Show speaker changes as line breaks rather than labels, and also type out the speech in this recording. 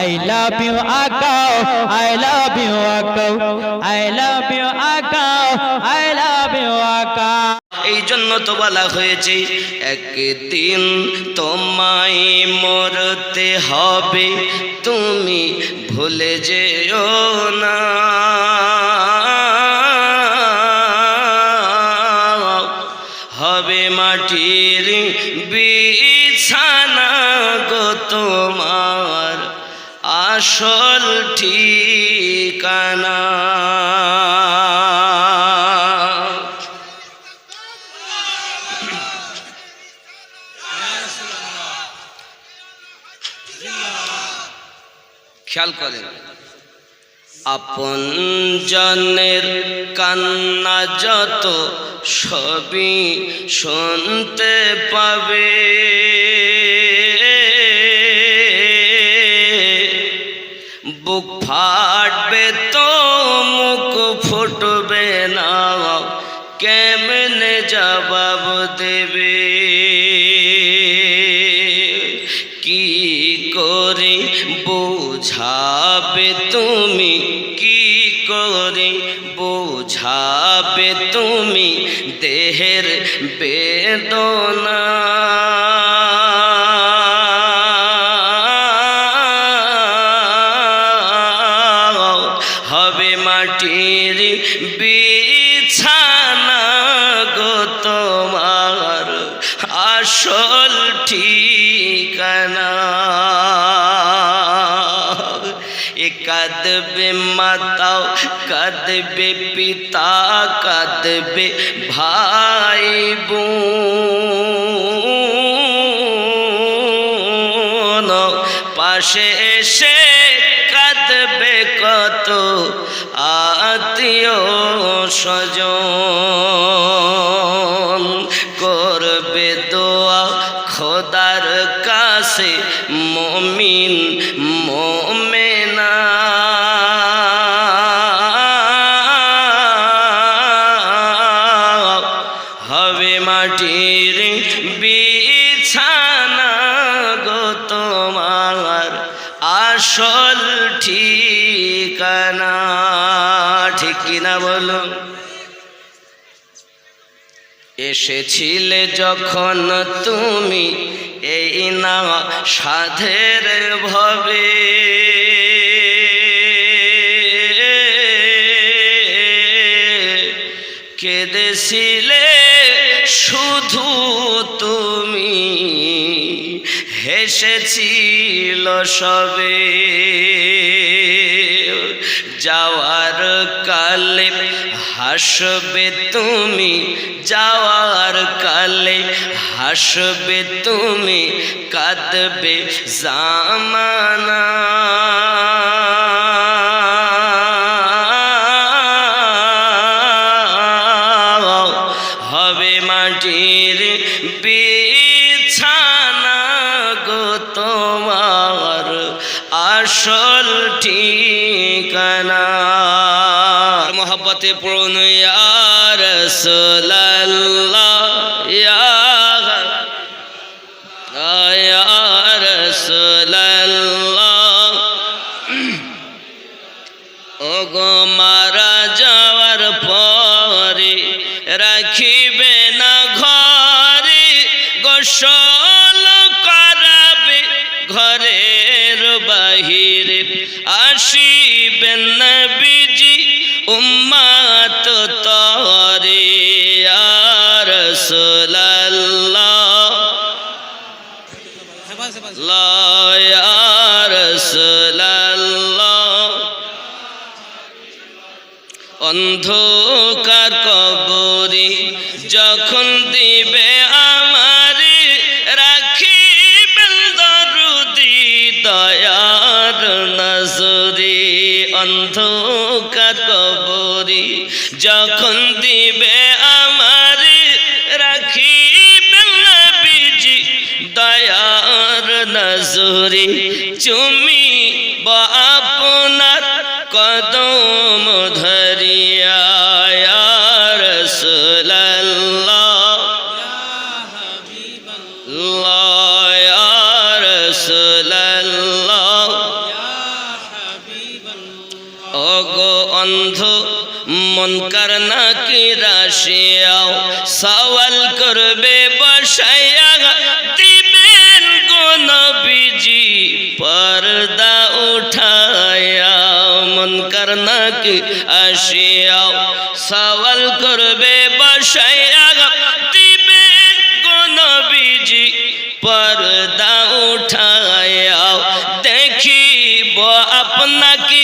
I love you আকাও I love you আকাও I love you আকাও I love you আকাও
এই জন্য তো বলা হয়েছে, একদিন তোমায় মরতে হবে, তুমি ভুলে যেও না। হবে মাটির বিছানা আসল ঠিকানা। খেয়াল করেন আপন জনের কান্না যত সবই শুনতে পাবে। জবাব দেবে। কি করে বোঝাবে তুমি? কি করে বোঝাবে তুমি দেহের বেদনা? কাঁদবে মাতাও কাঁদবে পিতা কাঁদবে ভাই বোন পাশে এসে কাঁদবে কত আত্মীয় স্বজন করবে দোয়া খোদার কাছে মমিন মাটির বিছানা গো তোমার আসল ঠিকানা, ঠিক কিনা বলো? এসেছিলে যখন তুমি এই না সাধের ভবে। কেঁদেছিলে শুধু তুমি হেসেছিল সবে। যাওয়ার কালে হাসবে তুমি যাওয়ার কালে হাসবে তুমি কাঁদবে জামানা বিছানা গো তোমার আসল ঠিকানা। মোহাব্বতে পড়ুন ইয়ার সোল্লাহ ইয়ার সোল্লাহ ওগো মারা যাওয়ার পরে রাখিবে গোসল করাবে ঘরের বাহিরে। আসিবেন নবীজি উম্মাত তরে আর অন্ধকার কবরে যখন দিবে আমারে নজরে অন্ধকার কবরি যখন দিবে আমার রাখিবেন বিজি দয়ার নজরে চুমি বা আপনার কদম। অন্ধ মনকার নাকি রাশিয়াও সওয়াল করবে, বসাইয়া দিবেন কোন বিজি পর্দা উঠায়া মনকার নাকি আসিয়াও সওয়াল করবে, বসাইয়া দিবেন কোন বিজি পর্দা উঠায়াও দেখিব আপনাকে